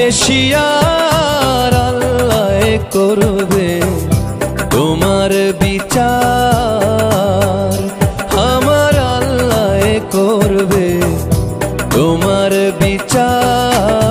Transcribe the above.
মেশিয়ার আল্লাহ করবে তোমার বিচার। আমার আল্লাহ করবে তোমার বিচার।